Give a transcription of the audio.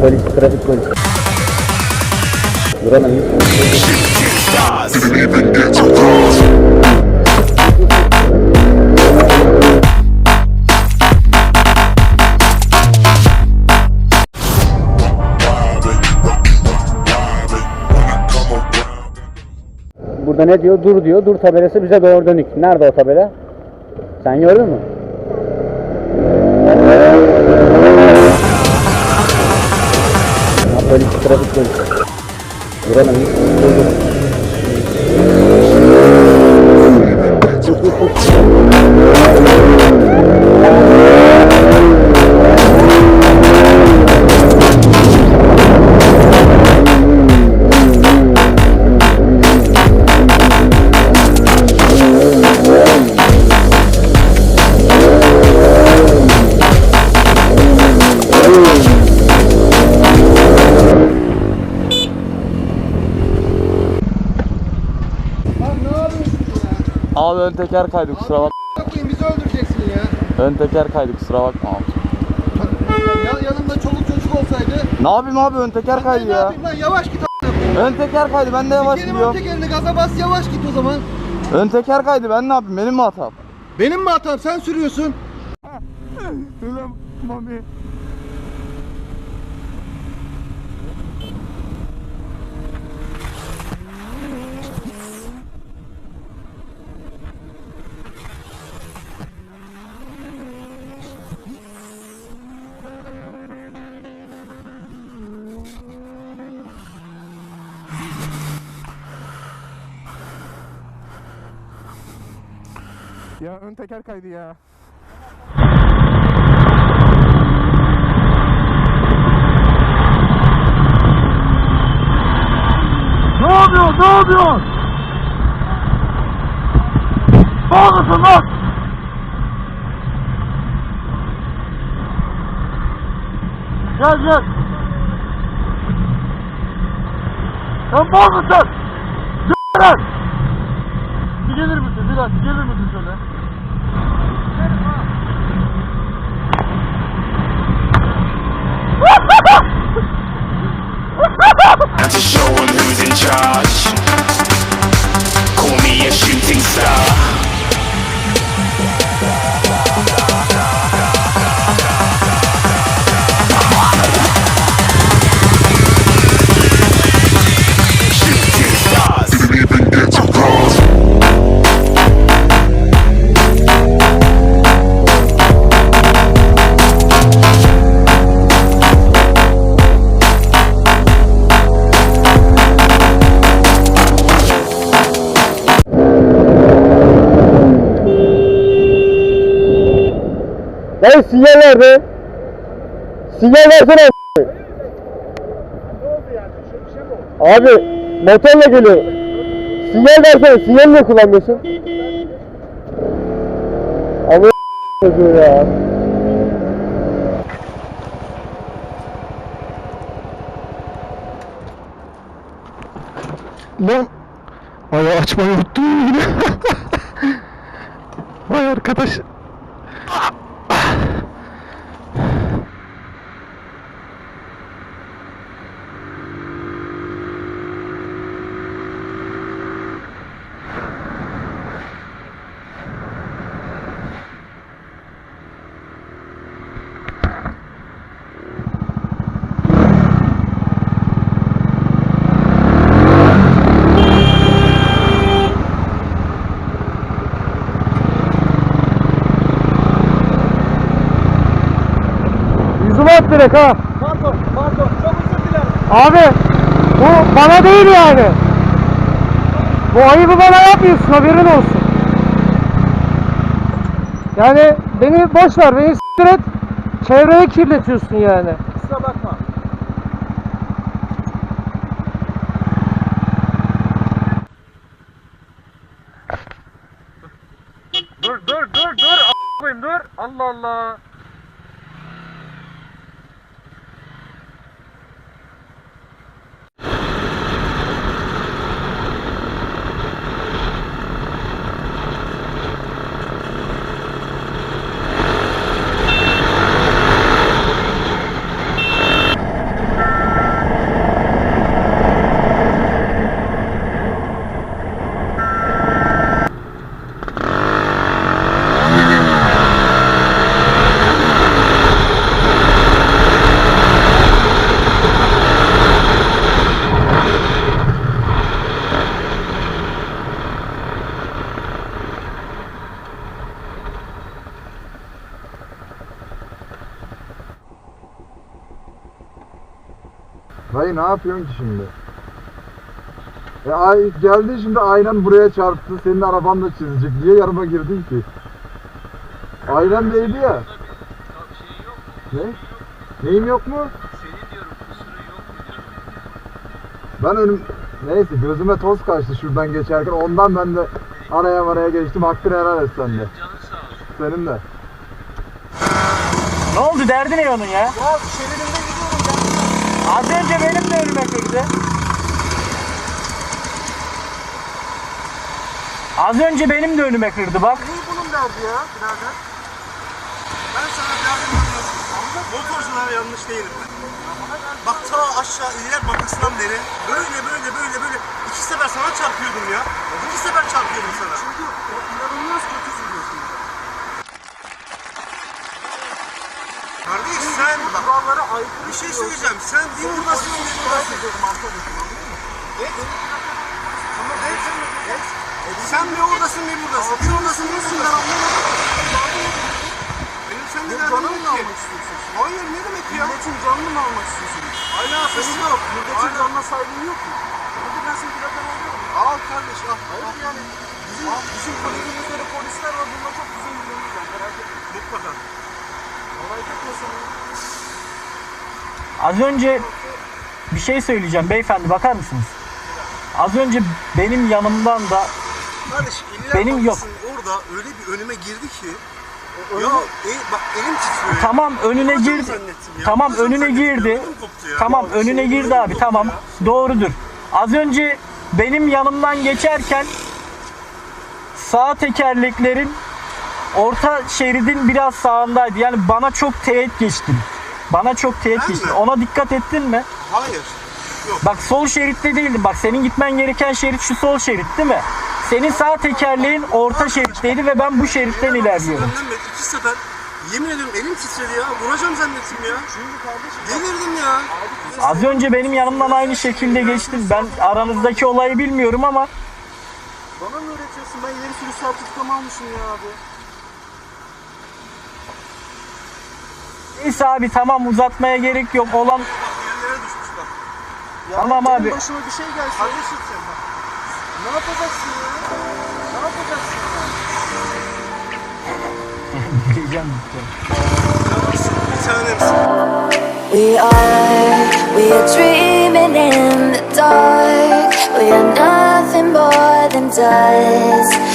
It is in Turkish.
polis, trafik polisi. Buranın Burada ne diyor? Dur diyor. Dur tabelası bize doğru dönük. Nerede o tabela? Sen gördün mü? Ha, polis, trafik Abi ön teker kaydı kusura bak. Bakayım bizi öldüreceksin ya. Ön teker kaydı kusura bakma abi. ya. Yanımda çoluk çocuk olsaydı. Ne yapayım abi ön teker kaydı ne ya. yapayım lan yavaş git a**ına. Ön teker kaydı ben de yavaş ön gidiyorum. tekerini gaza bas yavaş git o zaman. Ön teker kaydı ben ne yapayım benim mi hatam? Benim mi hatam sen sürüyorsun. Ulan mami. Ya ön teker kaydı ya. Ne yapıyorsun ne yapıyorsun? Ne yapıyorsun lan? Gel gel. Sen mısın? Gel. Bir gelir misin? Bir dakika gelir misin şöyle? Dayı sinyal nerede? Sinyal versene Abi motorla geliyor. Sinyal versene. Sinyal niye kullanmıyorsun? Çocuğu ya. Lan. Ay açmayı unuttum yine. Vay arkadaş. At direkt ha. Pardon pardon çok özür dilerim. Abi bu bana değil yani. Bu ayıbı bana yapmıyorsun haberin olsun. Yani beni boş ver beni s**tir et. Çevreye kirletiyorsun yani. Kusura bakma. Dur dur dur dur a** koyayım dur. Allah Allah. Dayı ne yapıyorsun ki şimdi? E ay, geldi şimdi aynen buraya çarptı. Senin araban da çizecek. Niye yanıma girdin ki? Aynen değdi ya. Ne? Neyim yok mu? Ben önüm... Neyse gözüme toz kaçtı şuradan geçerken. Ondan ben de araya maraya geçtim. Hakkını helal et sen de. Senin de. Ne oldu derdi ne onun ya? Ya gidiyorum önce benim de önüme kırdı. Az önce benim de önüme kırdı bak. Ne bunun derdi ya birader? Ben sana derdim anlatıyorum. Motorcular yanlış değilim ben. Bak ta aşağı iller bakısından beri böyle böyle böyle böyle iki sefer sana çarpıyordum ya. İki sefer çarpıyordum sana. Çünkü inanılmaz kötü sürüyorsun. Kardeş sen bak kurallara aykırı bir şey söyleyeceğim. Sen bir buradasın bir buradasın. Ama ben sen bir oradasın bir buradasın. Bir oradasın bir buradasın. Benim seninle canımı mı almak istiyorsun? Hayır ne demek ya? Milletin canını mı almak istiyorsun? Alakası yok. Milletin canına saygın yok mu? Burada ben senin plakana alıyorum. Al kardeş al. Hayır yani bizim, bizim kulübümüzde de polisler var. Bununla çok güzel ilgileniyoruz yani merak etme. Mutlaka. Merak etme sen. Az önce bir şey söyleyeceğim beyefendi bakar mısınız? Az önce benim yanımdan da Kardeş illa Benim yok. Orada öyle bir önüme girdi ki. Ya e, bak elim titriyor. tamam önüne Vuracağım girdi. zannettim ya. Tamam Vuracağım önüne zannettim girdi. Ödüm koptu ya. Tamam önüne şey, girdi ödüm abi koptu tamam. ya. Doğrudur. Az önce benim yanımdan geçerken sağ tekerleklerin orta şeridin biraz sağındaydı. Yani bana çok teğet geçtin. Bana çok teğet Ben geçtin. mi? Ona dikkat ettin mi? Hayır. Bak sol şeritte değildin. Bak senin gitmen gereken şerit şu sol şerit değil mi? Senin sağ tekerleğin orta şeritteydi ve ben bu şeritten ilerliyorum. Önden beri iki sefer yemin ediyorum elim titredi ya. Vuracağım zannettim ya. Delirdim ya. Az önce benim yanımdan aynı şekilde geçtin. Ben aranızdaki olayı bilmiyorum ama Bana mı öğretiyorsun? Ben ileri sürüş sertifikamı almışım ya abi. Neyse abi tamam uzatmaya gerek yok. Olan yerlere düşmüş bak. Tamam benim abi. başıma bir şey gelse. Kardeşim sen bak. Ne yapacaksın ya? Ne yapacaksın ya? diyeceğim. Bir tanemsin. We are, we are dreaming in the dark. We are nothing more than dust.